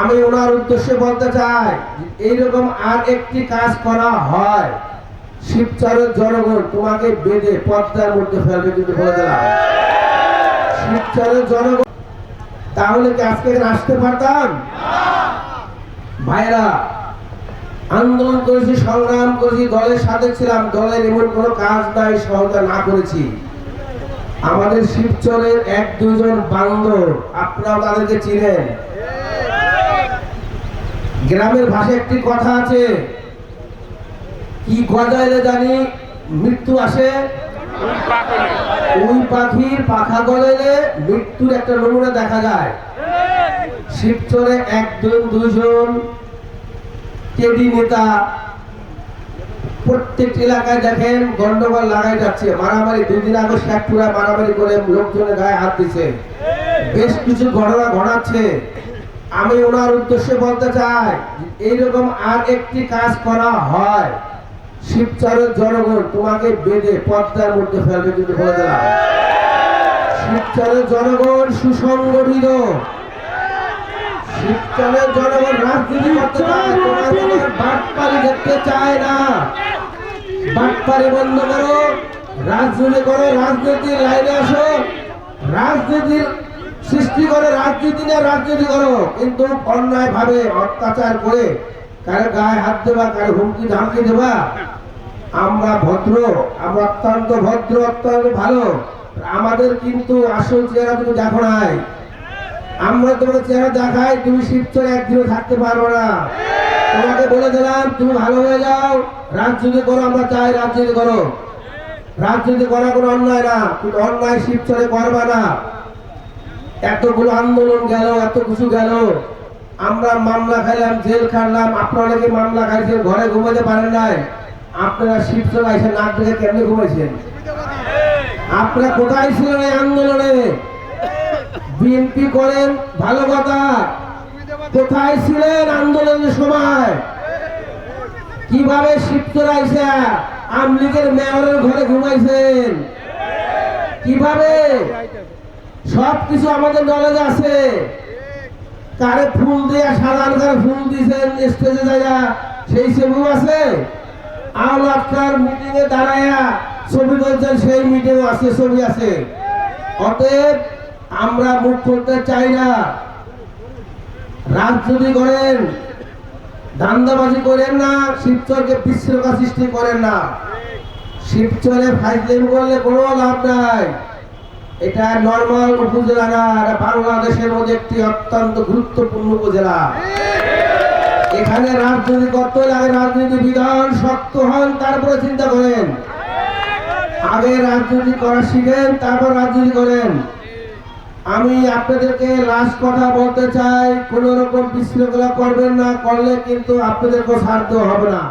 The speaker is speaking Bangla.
আমি ওনার উদ্দেশ্যে বলতে চাই, এইরকম আর একটি কাজ করা হয়। শিবচরের জনগণ, তোমাকে বেঁধে পদ্মার মধ্যে ফেলবে কিন্তু বলে দিলাম শিবচরের জনগণ, তাহলে কি আজকে আসতে পারতাম? ভাইরা, আন্দোলন করেছি, সংগ্রাম করেছি, দলের সাথে ছিলাম, দলের এমন কোনো কাজ নাই, সহায়তা না করেছি। আমাদের শিবচরের এক দুজন বান্দর আপনারা তাদেরকে চিনেন। গ্রামের ভাষায় একটি কথা আছে। কি গজাইলে জানি মৃত্যু আসে? ওই পাখির পাখা গজাইলে মৃত্যুর একটা নমুনা দেখা যায়। শিবচরে একজন দুজন কেডি নেতা প্রত্যেক এলাকায় দেখেন গন্ডগোল লাগাই যাচ্ছে। মারামারি দুই দিন আগে শেখপুরা মারামারি করে লোকজনের গায়ে হাত দিছে। বেশ কিছু ঘটনা ঘটাচ্ছে। আমি ওনার উদ্দেশ্যে বলতে চাই, এইরকম আর একটি কাজ করা হয়। শিবচরের জনগণ তোমাকে বেঁধে পদ্মার মধ্যে ফেলবে কিন্তু বলে দিলাম। শিবচরের জনগণ সুসংগঠিত। শিবচরের জনগণ রাজনীতি করতে চায়, তোমার বাটপারি দেখতে চায় না। বাটপারি বন্ধ করো, রাজনীতি করো, রাজনীতির লাইনে আসো। রাজনীতির সৃষ্টি করে রাজনীতি নিয়ে রাজনীতি করো। কিন্তু অন্যায় ভাবে অত্যাচার করে কারও গায়ে হাত দেবা, কারও হুমকি ধামকি দেবা। আমরা ভদ্র, আমরা অত্যন্ত ভদ্র, অত্যন্ত ভালো। আমাদের কিন্তু আসল চেহারা তুমি দেখো নাই। আমরা তোমার চেহারা দেখাই, তুমি শিবচরে একদিনও থাকতে পারব না। তোমাকে বলে দিলাম, তুমি ভালো হয়ে যাও। রাজনীতি করো, আমরা চাই রাজনীতি করো। রাজনীতি করা কোনো অন্যায় না, কিন্তু অন্যায় শিবচরে করবা না। এতগুলো আন্দোলন গেল, এত কিছু গেল। আমরা মামলা খাইলাম, জেল খাটলাম আপনারা অনেকে মামলা খাইছেন ঘরে ঘুমাতে পারেন নাই। আপনারা শিবচরে এসে নাক ডেকে কেমনে ঘুমাইছেন? আপনারা কোথায় ছিলেন এই আন্দোলনে? বিএনপি করেন, ভালো কথা। কোথায় ছিলেন আন্দোলনের সময়? কীভাবে শিবচর আইসা আমলিগের মেয়রের ঘরে ঘুমাইছেন। কীভাবে? সব কিছু আমাদের নলেজ আছে। কারে ফুল দিয়া সাধারণ কারে ফুল দিয়েছেন স্টেজে যাইয়া, সেই ছবি আছে? আওলাদকার মিটিং এ দাঁড়ায়া ছবি বলছেন সেই মিটিং আছে, ছবি আছে। অতএব আমরা মুখ করতে চাই না। রাজনীতি করেন ধান্দাবাজি করেন না, শিবচরকে বিশৃঙ্খলা সৃষ্টি করেন না। শিবচরে ফাইজলেম করলে কোনো লাভ নাই। এটা নর্মাল উপজেলা না, এটা বাংলাদেশের মধ্যে একটি অত্যন্ত গুরুত্বপূর্ণ উপজেলা। এখানে রাজনীতি করতে হলে আগে রাজনীতি বিধান শক্ত হন, তারপরে চিন্তা করেন। আগে রাজনীতি করা শিখেন, তারপর রাজনীতি করেন। আমি আপনাদেরকে লাস্ট কথা বলতে চাই, কোন রকম বিশৃঙ্খলা করবেন না, করলে কিন্তু আপনাদেরকে ছাড়তে হবে না।